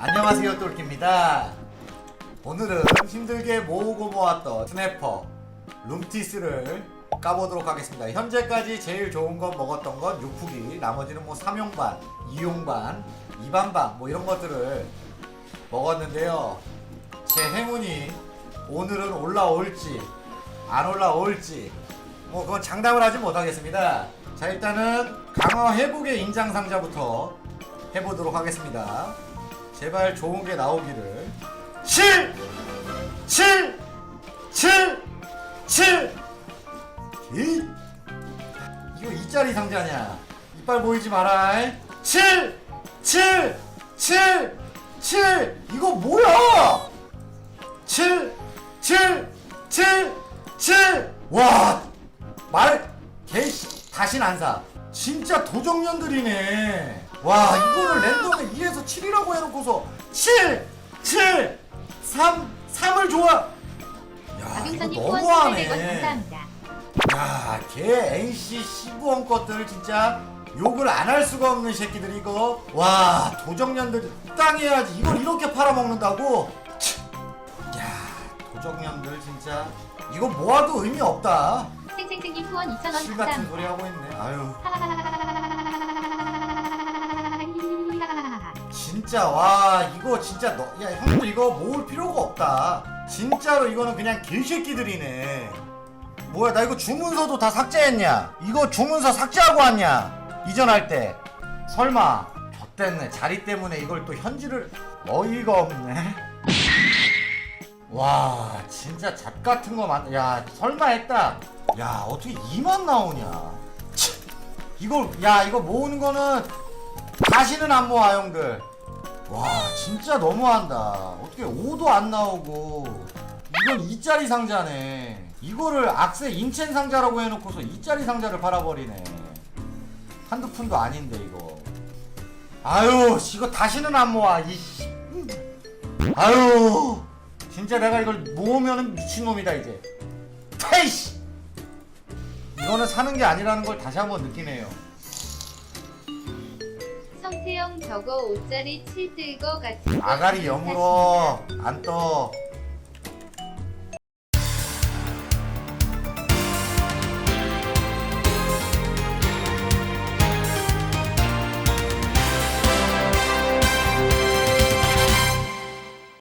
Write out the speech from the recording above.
안녕하세요 똘끼입니다. 오늘은 힘들게 모으고 모았던 스냅퍼 룸티스를 까보도록 하겠습니다. 현재까지 제일 좋은 건 먹었던 건 육후기 나머지는 뭐 3용반, 2용반, 2반반 뭐 이런 것들을 먹었는데요. 제 행운이 오늘은 올라올지 안 올라올지 뭐 그건 장담을 하지 못하겠습니다. 자 일단은 강화 회복의 인장 상자부터 해보도록 하겠습니다 제발 좋은 게 나오기를. 7 7 7 7 이! 이거 이짜리 상자냐 이빨 보이지 마라 7 7 7 7 이거 뭐야? 7 7 7 7와말 개씨. 다신 안사. 진짜 도적년들이네 와 이거를 랜덤에 2에서 7이라고 해놓고서 7 7 3 3을 좋아 야 이거 박윤선님 후원 200원 너무하네 감사합니다. 야, 걔 NC 15원 것들 진짜 욕을 안 할 수가 없는 새끼들 이거. 와, 도적년들 땅해야지. 이걸 이렇게 팔아먹는다고? 치. 야, 도적년들 진짜 이거 모아도 의미 없다. 생생생님 후원 2,000원 실 같은 감사합니다. 소리 하고 있네. 아유, 진짜 와 이거 진짜 너, 야 형들 이거 모을 필요가 없다. 진짜로 이거는 그냥 개새끼들이네. 뭐야 나 이거 주문서도 다 삭제했냐? 이거 주문서 삭제하고 왔냐? 이전할 때 설마 좆됐네 자리 때문에 이걸 또 현질을 어이가 없네. 와 진짜 잡 같은 거 만, 야 설마 했다. 야 어떻게 2만 나오냐? 치, 이걸 야 이거 모으는 거는 다시는 안 모아 형들. 와 진짜 너무한다. 어떻게 5도 안 나오고 이건 2짜리 상자네. 이거를 악세 인첸 상자라고 해놓고서 2짜리 상자를 팔아버리네. 한두 푼도 아닌데 이거. 아유 씨, 이거 다시는 안 모아. 이씨. 아유 진짜 내가 이걸 모으면은 미친놈이다 이제. 페이씨. 이거는 사는 게 아니라는 걸 다시 한번 느끼네요. 성태형 저거 5짜리 7뜰거 같은 아가리 영으로 안 떠.